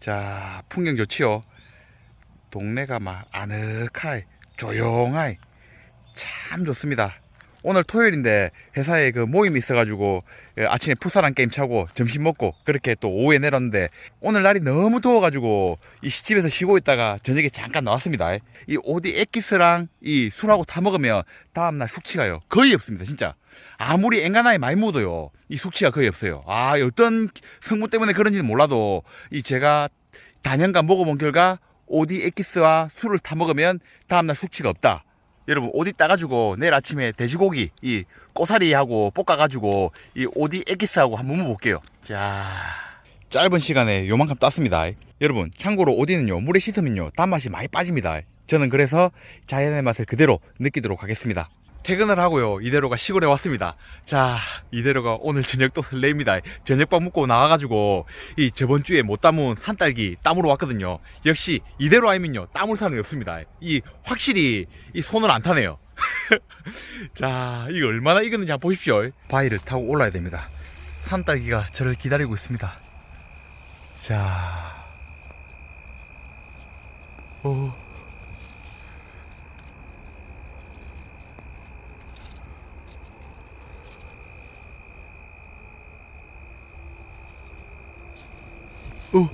자, 풍경 좋지요. 동네가 막 아늑하이, 조용하이. 참 좋습니다. 오늘 토요일인데 회사에 그 모임이 있어가지고 예, 아침에 풋사랑 게임 차고 점심 먹고 그렇게 또 오후에 내렸는데 오늘 날이 너무 더워가지고 이 시집에서 쉬고 있다가 저녁에 잠깐 나왔습니다. 이 오디 엑기스랑 이 술하고 타 먹으면 다음날 숙취가요 거의 없습니다 진짜. 아무리 앵간하게 많이 묻어요 이 숙취가 거의 없어요. 아 어떤 성분 때문에 그런지는 몰라도 이 제가 단연간 먹어본 결과 오디 엑기스와 술을 타 먹으면 다음날 숙취가 없다. 여러분 오디 따가지고 내일 아침에 돼지고기 이 꼬사리하고 볶아가지고 이 오디 에기스하고 한번 먹어볼게요. 자 짧은 시간에 요만큼 땄습니다. 여러분 참고로 오디는요 물에 씻으면요 단맛이 많이 빠집니다. 저는 그래서 자연의 맛을 그대로 느끼도록 하겠습니다. 퇴근을 하고요 이대로가 시골에 왔습니다. 자 이대로가 오늘 저녁도 설레입니다. 저녁밥 먹고 나와가지고 이 저번 주에 못 담은 산딸기 따으러 왔거든요. 역시 이대로 아니면요 따물 사람이 없습니다. 이 확실히 이 손을 안 타네요. 자 이거 얼마나 익었는지 한번 보십시오. 바위를 타고 올라야 됩니다. 산딸기가 저를 기다리고 있습니다. 자, 오. 오.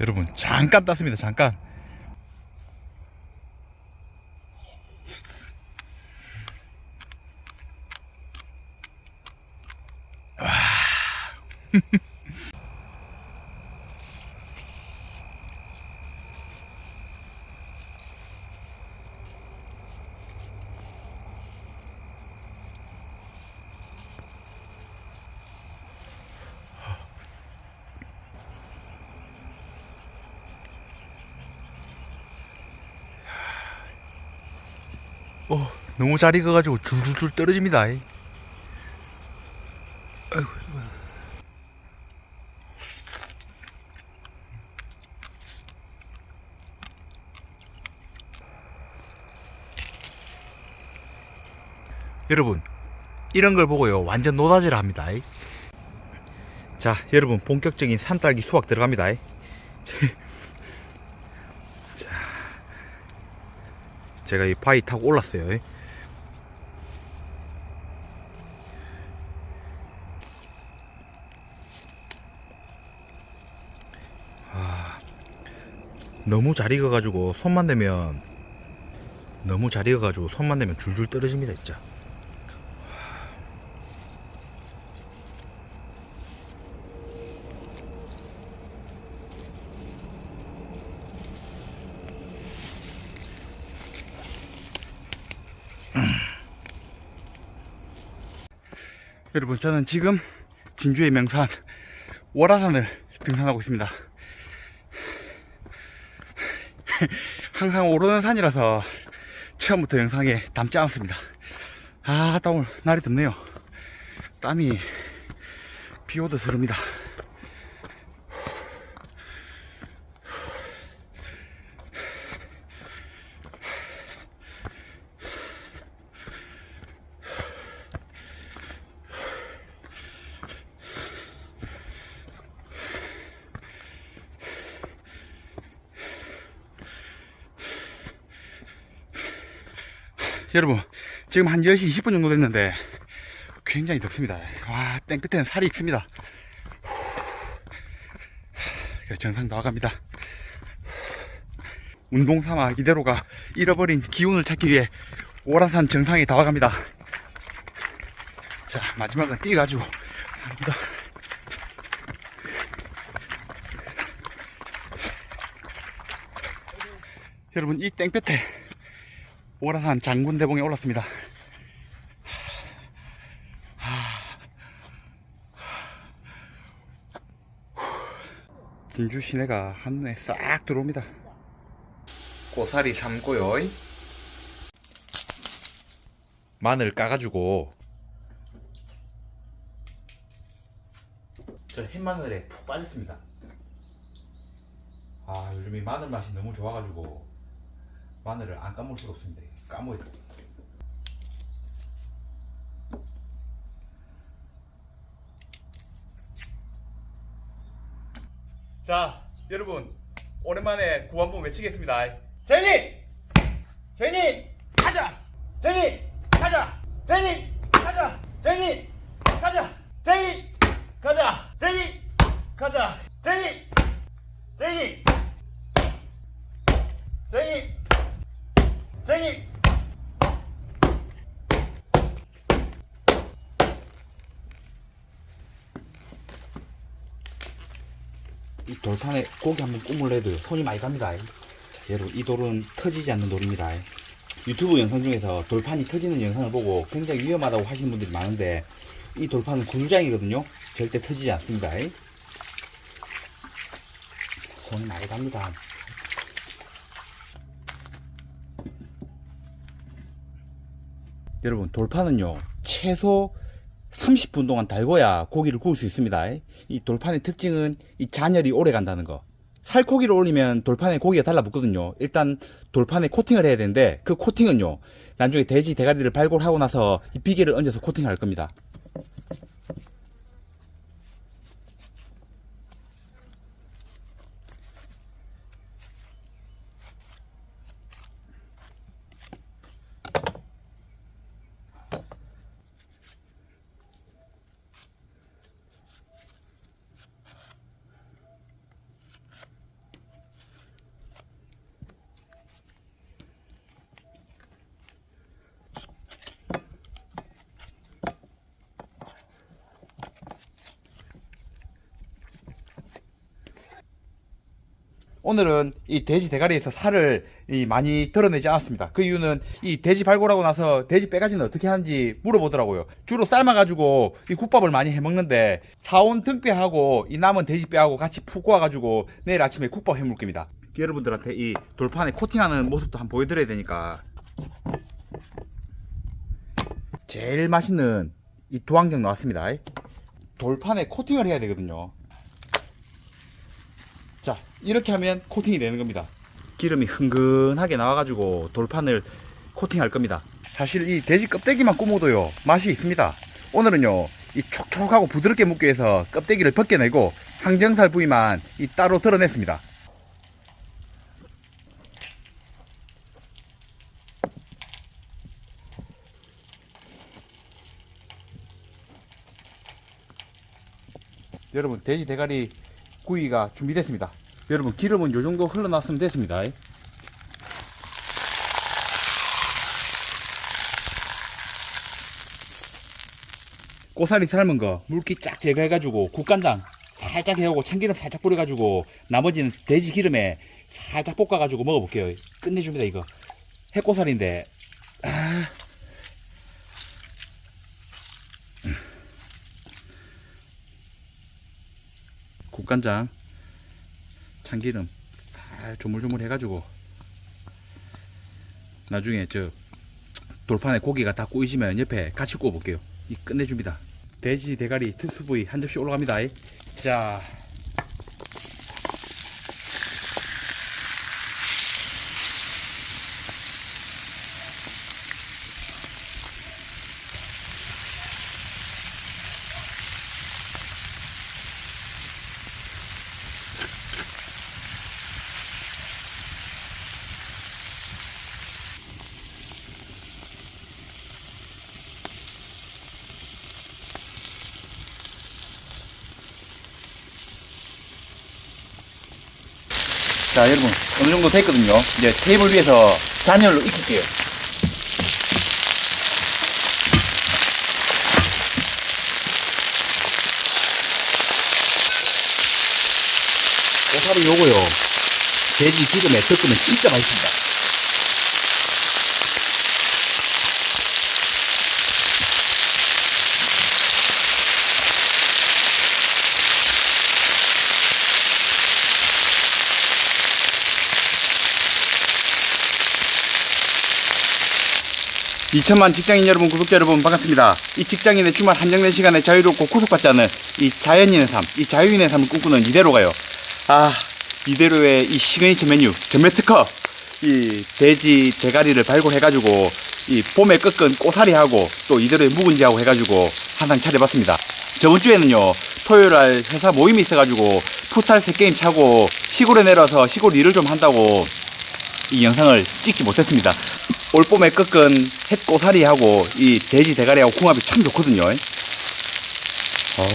여러분 잠깐 땄습니다 잠깐 어, 너무 잘 익어가지고 줄줄줄 떨어집니다 아이. 아이고. 여러분 이런 걸 보고요 완전 노다지를 합니다 이. 자 여러분 본격적인 산딸기 수확 들어갑니다 제가 이 바위 타고 올랐어요. 이. 아, 너무 잘 익어가지고 손만 대면 너무 잘 익어가지고 손만 대면 줄줄 떨어집니다 진짜. 여러분 저는 지금 진주의 명산 월화산을 등산하고 있습니다. 항상 오르는 산이라서 처음부터 영상에 담지 않았습니다. 아, 땀 오늘 날이 덥네요. 땀이 비 오듯 흐릅니다. 여러분 지금 한 10시 20분 정도 됐는데 굉장히 덥습니다. 와 땡끝에는 살이 익습니다. 그래서 정상 나와갑니다. 운동 삼아 이대로가 잃어버린 기운을 찾기 위해 오란산 정상에 다와갑니다. 자 마지막은 뛰어가지고 갑니다. 여러분 이 땡볕에 오라산 장군대봉에 올랐습니다. 진주 시내가 한눈에 싹 들어옵니다. 고사리 삶고요. 마늘 까가지고 저 흰마늘에 푹 빠졌습니다. 아 요즘 이 마늘 맛이 너무 좋아가지고 마늘을 안 까먹을 수가 없습니다. 까먹어 자 여러분 오랜만에 구호 한번 외치겠습니다 제니! 제니! 가자! 제니! 가자! 제니! 가자! 제니! 가자! 제니! 가자! 제니! 가자! 제니! 제니! 제니! 제니! 이 돌판에 고기 한번 꾸물려도 손이 많이 갑니다. 자, 여러분 이 돌은 터지지 않는 돌입니다. 유튜브 영상 중에서 돌판이 터지는 영상을 보고 굉장히 위험하다고 하시는 분들이 많은데 이 돌판은 구두장이거든요. 절대 터지지 않습니다. 손이 많이 갑니다. 여러분 돌판은요 최소 30분 동안 달궈야 고기를 구울 수 있습니다. 이 돌판의 특징은 이 잔열이 오래 간다는 거. 살코기를 올리면 돌판에 고기가 달라붙거든요. 일단 돌판에 코팅을 해야 되는데 그 코팅은요. 나중에 돼지 대가리를 발골하고 나서 이 비계를 얹어서 코팅을 할 겁니다. 오늘은 이 돼지 대가리에서 살을 이 많이 덜어내지 않았습니다. 그 이유는 이 돼지 발골하고 나서 돼지 빼가지는 어떻게 하는지 물어보더라고요. 주로 삶아가지고 이 국밥을 많이 해 먹는데 사온 등뼈하고 이 남은 돼지 뼈하고 같이 푹 구워가지고 내일 아침에 국밥 해 먹을 겁니다. 여러분들한테 이 돌판에 코팅하는 모습도 한번 보여드려야 되니까 제일 맛있는 이 두안경 나왔습니다. 돌판에 코팅을 해야 되거든요. 자 이렇게 하면 코팅이 되는 겁니다. 기름이 흥건하게 나와가지고 돌판을 코팅할 겁니다. 사실 이 돼지 껍데기만 구워도요 맛이 있습니다. 오늘은요 이 촉촉하고 부드럽게 먹기 위해서 껍데기를 벗겨내고 항정살 부위만 이 따로 드러냈습니다. 여러분 돼지 대가리 구이가 준비됐습니다. 여러분 기름은 요 정도 흘러났으면 됐습니다. 꼬사리 삶은 거 물기 쫙 제거해가지고 국간장 살짝 해오고 참기름 살짝 뿌려가지고 나머지는 돼지 기름에 살짝 볶아가지고 먹어볼게요. 끝내줍니다 이거. 해꼬살인데 아. 국간장, 참기름 잘 조물조물 해가지고 나중에 저 돌판에 고기가 다 구이시면 옆에 같이 구워 볼게요. 이 끝내줍니다. 돼지 대가리 특수 부위 한 접시 올라갑니다. 자. 자, 여러분, 어느 정도 됐거든요. 이제 테이블 위에서 잔열로 익힐게요. 고사리 요거요. 돼지 기름에 덮으면 진짜 맛있습니다. 이천만 직장인 여러분, 구독자 여러분 반갑습니다. 이 직장인의 주말 한정된 시간에 자유롭고 구속받지 않은 이 자연인의 삶, 이 자유인의 삶을 꿈꾸는 이대로 가요. 아, 이대로의 이 시그니처 메뉴, 전매 특허, 이 돼지 대가리를 발굴해가지고 이 봄에 꺾은 꼬사리하고 또 이대로의 묵은지하고 해가지고 한상 차려봤습니다. 저번 주에는요 토요일 날 회사 모임이 있어가지고 푸탈 세 게임 차고 시골에 내려서 시골 일을 좀 한다고 이 영상을 찍지 못했습니다. 올 봄에 꺾은 햇고사리하고 이 돼지 대가리하고 궁합이 참 좋거든요. 어.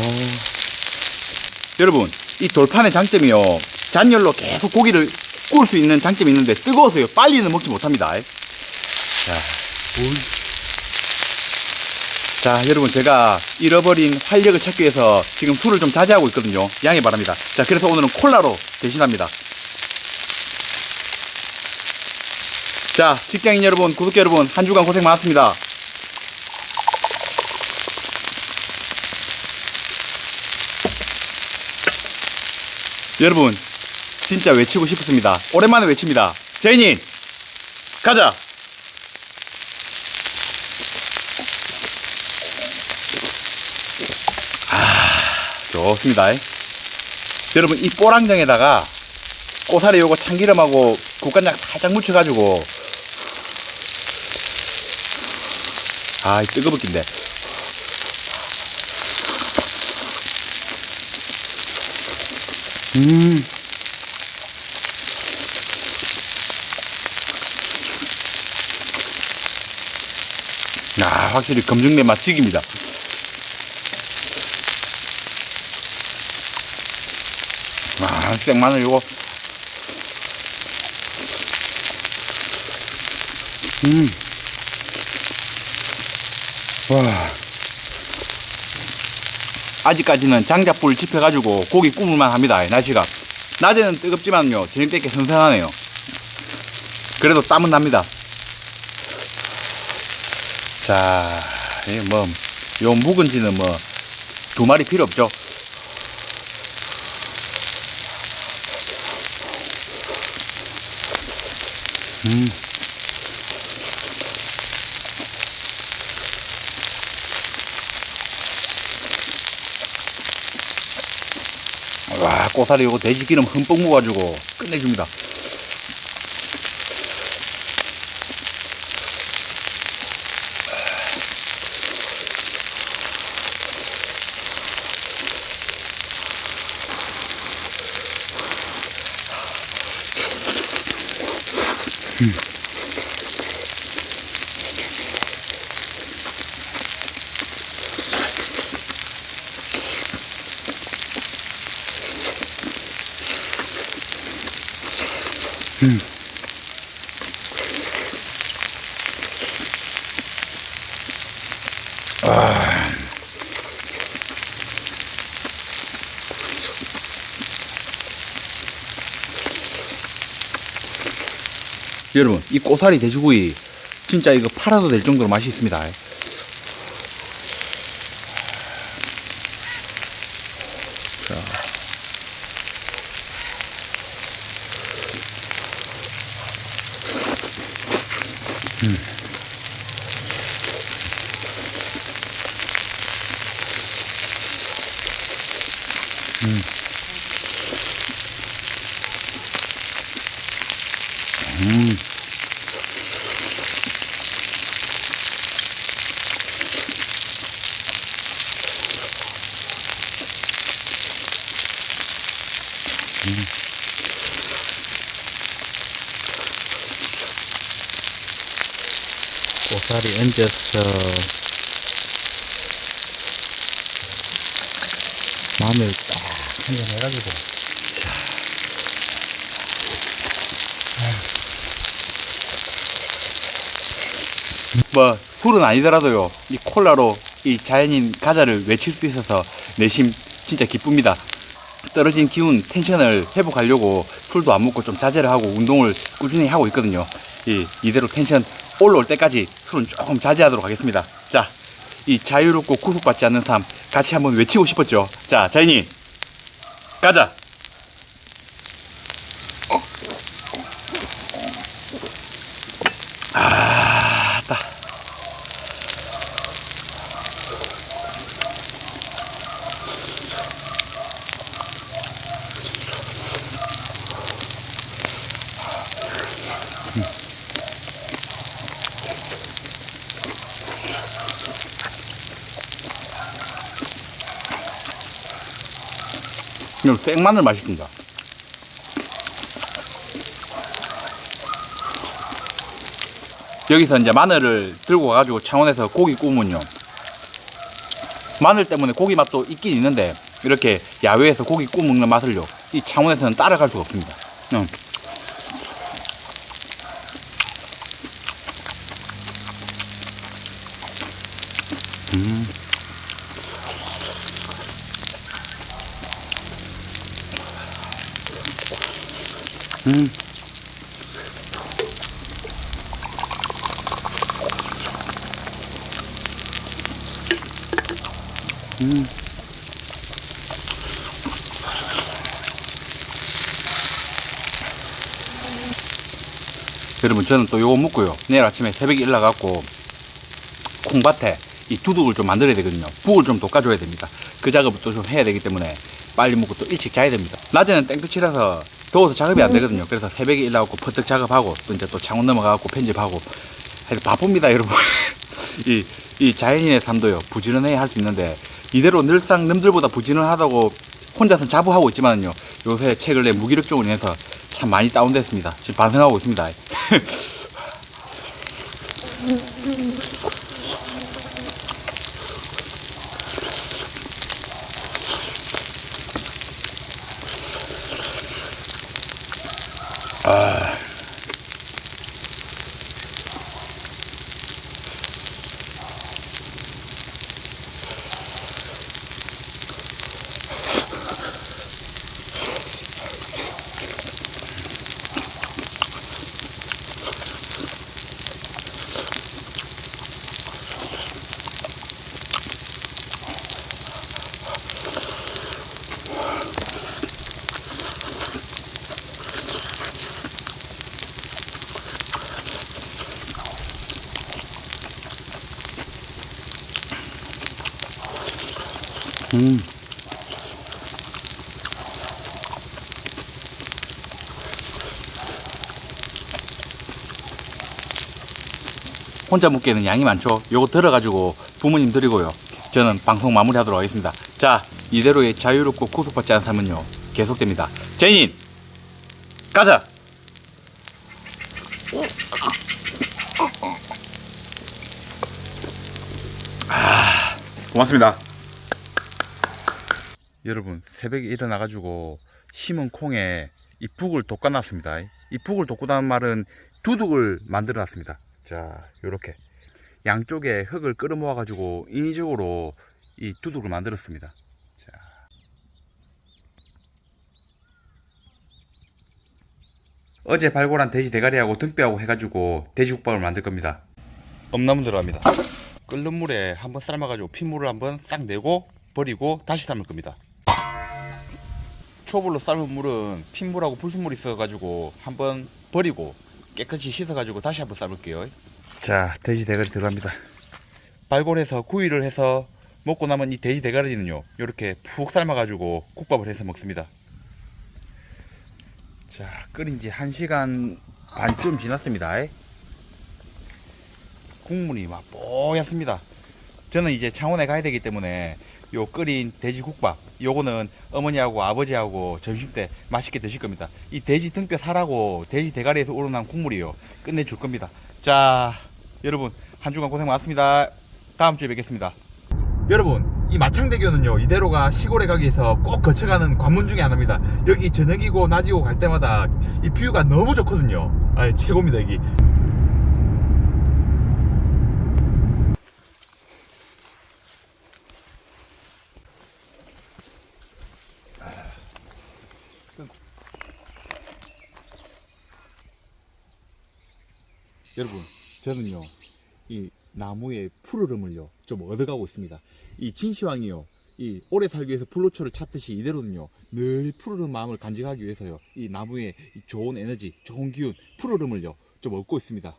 여러분, 이 돌판의 장점이요. 잔열로 계속 고기를 구울 수 있는 장점이 있는데 뜨거워서요. 빨리는 먹지 못합니다. 자. 자, 여러분 제가 잃어버린 활력을 찾기 위해서 지금 술을 좀 자제하고 있거든요. 양해 바랍니다. 자, 그래서 오늘은 콜라로 대신합니다. 자, 직장인 여러분, 구독자 여러분, 한 주간 고생 많았습니다. 여러분, 진짜 외치고 싶습니다. 오랜만에 외칩니다. 제이님, 가자! 좋습니다. 여러분 이 뽀랑정에다가 꼬사리 요거 참기름하고 국간장 살짝 묻혀가지고 아 뜨거웠긴데 음 아, 확실히 검증내 맛 죽입니다. 아, 생마늘 요거. 음. 와. 아직까지는 장작불 집혀가지고 고기 구울만 합니다. 날씨가. 낮에는 뜨겁지만요. 저녁 때께 선선하네요. 그래도 땀은 납니다. 자, 이 뭐, 요 묵은지는 뭐, 두 마리 필요 없죠. 음. 와, 꼬사리 요거 돼지 기름 흠뻑 먹어가지고 끝내줍니다. 여러분, 이 꼬사리 돼지고기 진짜 이거 팔아도 될 정도로 맛이 있습니다. 음. 고사리 얹어서 마늘 딱 한 점 해가지고 뭐 술은 아니더라도요 이 콜라로 이 자연인 가자를 외칠 수 있어서 내심 진짜 기쁩니다. 떨어진 기운 텐션을 회복하려고 술도 안 먹고 좀 자제를 하고 운동을 꾸준히 하고 있거든요. 이, 이대로 텐션 올라올 때까지 술은 조금 자제하도록 하겠습니다. 자 이 자유롭고 구속받지 않는 삶 같이 한번 외치고 싶었죠. 자 자연인 가자 이거 생마늘 맛있습니다. 여기서 이제 마늘을 들고 와가지고 창원에서 고기 구우면요. 마늘 때문에 고기 맛도 있긴 있는데 이렇게 야외에서 고기 구워 먹는 맛을요. 이 창원에서는 따라갈 수가 없습니다. 응. 음. 음. 음. 여러분 저는 또 요거 묵고요 내일 아침에 새벽에 일어나갖고 콩밭에 이 두둑을 좀 만들어야 되거든요 북을 좀 돋궈줘야 됩니다 그 작업을 또 좀 해야 되기 때문에 빨리 묵고 또 일찍 자야 됩니다 낮에는 땡볕이라서 더워서 작업이 안 되거든요. 그래서 새벽에 일어나갖고 퍼뜩 작업하고 또 이제 또 창원 넘어가갖고 편집하고 하여튼 바쁩니다 여러분. 이, 이 자연인의 삶도요. 부지런해야 할 수 있는데 이대로 늘상 남들보다 부지런하다고 혼자서 자부하고 있지만요. 요새 책을 내 무기력증으로 인해서 참 많이 다운됐습니다. 지금 반성하고 있습니다 음. 혼자 먹기에는 양이 많죠. 요거 들어가지고 부모님 드리고요. 저는 방송 마무리하도록 하겠습니다. 자, 이대로의 자유롭고 구속받지 않은 삶은요 계속됩니다. 제인 가자. 아, 고맙습니다. 여러분 새벽에 일어나가지고 심은 콩에 이 북을 돋궈놨습니다. 이 북을 돋구다는 말은 두둑을 만들어놨습니다. 자, 요렇게 양쪽에 흙을 끌어모아 가지고 인위적으로 이 두둑을 만들었습니다. 자, 어제 발골한 돼지 대가리하고 등뼈하고 해가지고 돼지국밥을 만들 겁니다. 엄나무 들어갑니다. 끓는 물에 한번 삶아가지고 핏물을 한번 싹 내고 버리고 다시 삶을 겁니다. 초불로 삶은 물은 핏물하고 불순물이 있어가지고 한번 버리고 깨끗이 씻어가지고 다시 한번 삶을게요. 자, 돼지 대가리 들어갑니다. 발골해서 구이를 해서 먹고 남은 이 돼지 대가리는요, 이렇게 푹 삶아가지고 국밥을 해서 먹습니다. 자, 끓인 지 1시간 반쯤 지났습니다. 국물이 막 뽀얗습니다. 저는 이제 창원에 가야 되기 때문에 요 끓인 돼지 국밥 요거는 어머니하고 아버지하고 점심 때 맛있게 드실 겁니다. 이 돼지 등뼈 살하고 돼지 대가리에서 우러난 국물이요. 끝내줄 겁니다. 자, 여러분 한 주간 고생 많았습니다. 다음 주에 뵙겠습니다. 여러분 이 마창대교는요 이대로가 시골에 가기 위해서 꼭 거쳐가는 관문 중에 하나입니다. 여기 저녁이고 낮이고 갈 때마다 이 뷰가 너무 좋거든요. 아 최고입니다 여기. 여러분 저는요 이 나무의 푸르름을요 좀 얻어가고 있습니다. 이 진시황이요 이 오래 살기 위해서 불로초를 찾듯이 이대로는요 늘 푸르른 마음을 간직하기 위해서요 이 나무의 이 좋은 에너지 좋은 기운 푸르름을요 좀 얻고 있습니다